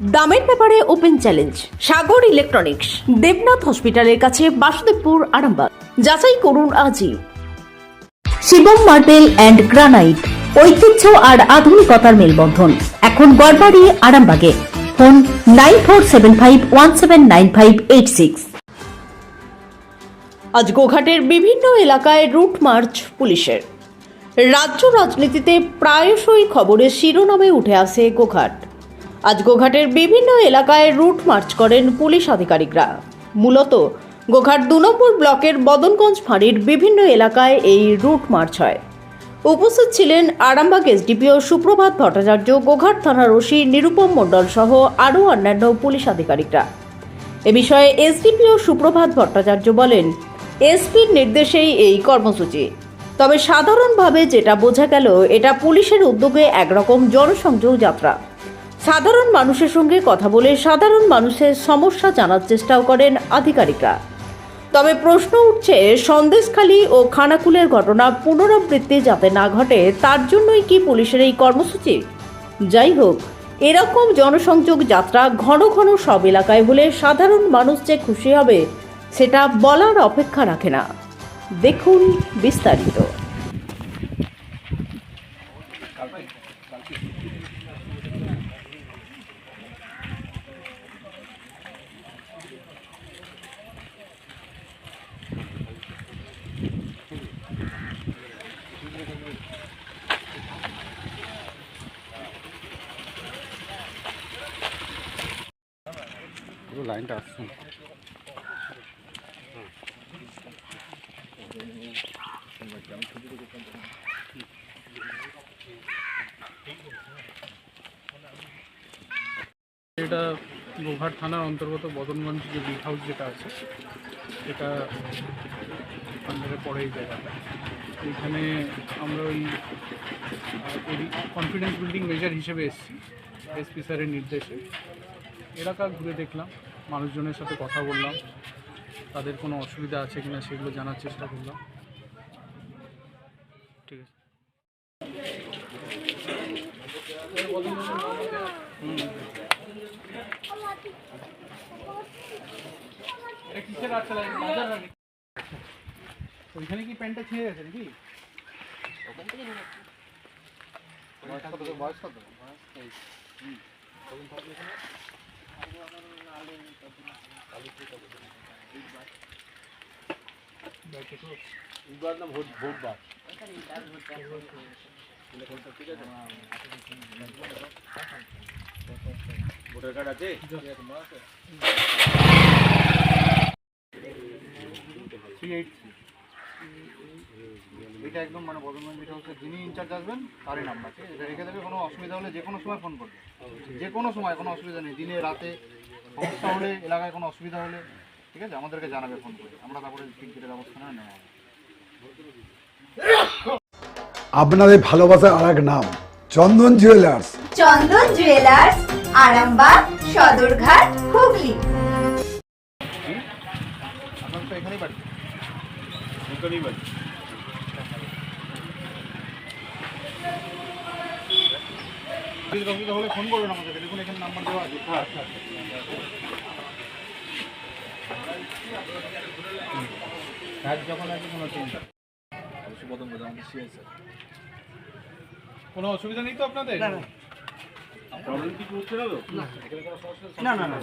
দামের ব্যাপারে open challenge, Sagar electronics, Debnath হসপিটালের কাছে বাসুদেবপুর, আরামবাগ। যাচাই করুন আজই। শিবম মার্বেল অ্যান্ড গ্রানাইট, ঐতিহ্য আর আধুনিকতার মেলবন্ধন। এখন গড়বাড়ি, আরামবাগে। Phone nine four seven five one seven nine five eight six. আজ গোঘাটের বিভিন্ন এলাকায় রুট মার্চ পুলিশের। রাজ্য রাজনীতিতে প্রায়শই খবরের শিরোনামে উঠে আসে গোঘাট। আজ গোঘাটের বিভিন্ন এলাকায় রুট মার্চ করেন পুলিশ আধিকারিকরা। মূলত গোঘাট দু নম্বর ব্লকের বদনগঞ্জ ফাঁড়ির বিভিন্ন এলাকায় এই রুট মার্চ হয়। উপস্থিত ছিলেন আরামবাগ এসডিপিও সুপ্রভাত ভট্টাচার্য, গোঘাট থানার ওসি নিরুপম মণ্ডল সহ আরও অন্যান্য পুলিশ আধিকারিকরা। এ বিষয়ে এসডিপিও সুপ্রভাত ভট্টাচার্য বলেন, এসপির নির্দেশেই এই কর্মসূচি। তবে সাধারণভাবে যেটা বোঝা গেল, এটা পুলিশের উদ্যোগে একরকম জনসংযোগ যাত্রা। সাধারণ মানুষের সঙ্গে কথা বলে সাধারণ মানুষের সমস্যা জানার চেষ্টাও করেন আধিকারিকরা। তবে প্রশ্ন উঠছে, সন্দেশখালী ও খানাকুলের ঘটনা পুনরাবৃত্তি যাতে না ঘটে, তার জন্যই কি পুলিশের এই কর্মসূচি? যাই হোক, এরকম জনসংযোগ যাত্রা ঘন ঘন সব এলাকায় হলে সাধারণ মানুষ যে খুশি হবে, সেটা বলার অপেক্ষা রাখে না। দেখুন বিস্তারিত। আসছে এটা গোঘাট থানার অন্তর্গত বদনগঞ্জ যে বিগ হাউস যেটা আছে সেটা আন্ডারে পড়ে এই জায়গাটা। এইখানে আমরা ওই কনফিডেন্স বিল্ডিং মেজার হিসেবে এসেছি এসপি স্যারের নির্দেশে। এলাকা ঘুরে দেখলাম। মানুষজনের সাথে কথা বললাম। তাদের কোনো অসুবিধা আছে কিনা সেগুলো জানার চেষ্টা করলাম। ঠিক আছে। এটা কিসের আচ্ছা বাজার নাকি ওইখানে কি প্যান্টটা ছিঁড়ে গেছে নাকি থ্রি এইট এটা একদম মানে বদলগঞ্জ যেটা হচ্ছে যিনি ইনচার্জ আসবেন তারই নাম্বার ঠিক আছে? এটা রেখে দেবে কোনো অসুবিধা হলে যে কোনো সময় ফোন করবে। যে কোনো সময় কোনো অসুবিধা নেই দিনে রাতে সমস্যা হলে এলাকায় কোনো অসুবিধা হলে ঠিক আছে? আমাদেরকে জানাবে ফোন করে। আমরা তারপরে ঠিক যেটা ব্যবস্থা নেওয়া নেওয়া হবে। আপনাদের ভালোবাসার আর এক নাম চন্দন জুয়েলার্স চন্দন জুয়েলার্স আরামবাগ সদরঘাট হুগলি। আপনার তো এখানেই বাড়ি। এখানেই বাড়ি। অসুবিধা হলে ফোন করবেন আমাদেরকে দেখুন এখানে নাম্বার দেওয়া আছে। আচ্ছা আচ্ছা কাজ যখন আছে কোনো চিন্তা কোনো অসুবিধা নেই তো আপনাদের? প্রবলেম কিছু হচ্ছে না তো? এখানে কোনো সমস্যা? না না না।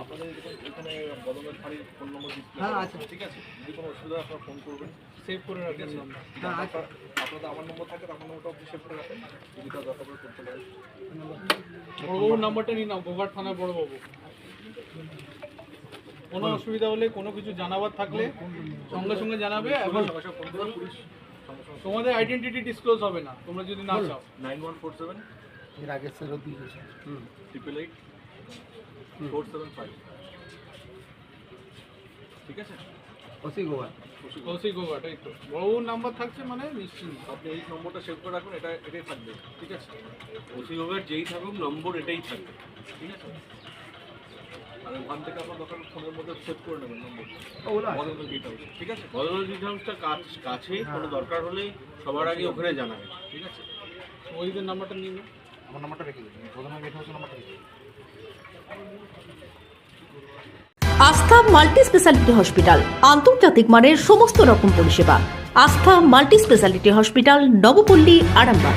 আপনাদের এখানে বদলের ফাঁড়ির ফোন নম্বর হ্যাঁ আচ্ছা। ঠিক আছে? যদি কোনো অসুবিধা আপনারা ফোন করবেন। সেভ করে হ্যাঁ আচ্ছা। আপনাদের আমার নম্বর থাকে নম্বরটা আপনি সেভ করে রাখেন। যদি কাজ দরকার পড়ে করতে পারেন। বড়বাবুর নাম্বারটা নিয়ে নাও গোঘাট থানা বড়বাবু কোনো অসুবিধা হলে কোনো কিছু জানাবার থাকলে সঙ্গে সঙ্গে জানাবে এবং তোমাদের আইডেন্টিটি ডিসক্লোজ হবে না। তোমরা যদি না চাও। নাইন ওয়ান ফোর সেভেন এর আগে স্যারও দিয়েছে triple eight four seven five. ঠিক আছে? কৌশিক গোঘাট এই তো। বড়বাবুর নাম্বার থাকছে মানে নিশ্চিন্ত। আপনি এই নম্বরটা সেভ করে রাখুন এটা এটাই থাকবে। ঠিক আছে? ওসিভাবের যেই থাকুক নম্বর এটাই থাকবে। ঠিক আছে? আর ওখান থেকে আপনার দরকার ফোনের মধ্যে সেভ করে নেবেন নম্বর বদল গেট হাউস ঠিক আছে? বদল ডিটেলসটা কাছে কোনো দরকার হলে সবার আগে ওখানে জানাবে ঠিক আছে? ওইদের নাম্বারটা নিয়ে আমার নাম্বারটা রেখে দিন। প্রথমে গেট হাউসের নাম্বারটা রেখে আস্থা মাল্টি স্পেশালিটি হসপিটাল, আন্তর্জাতিক মানের সমস্ত রকম পরিষেবা। Astha multi speciality hospital, Nabapally, Arambagh.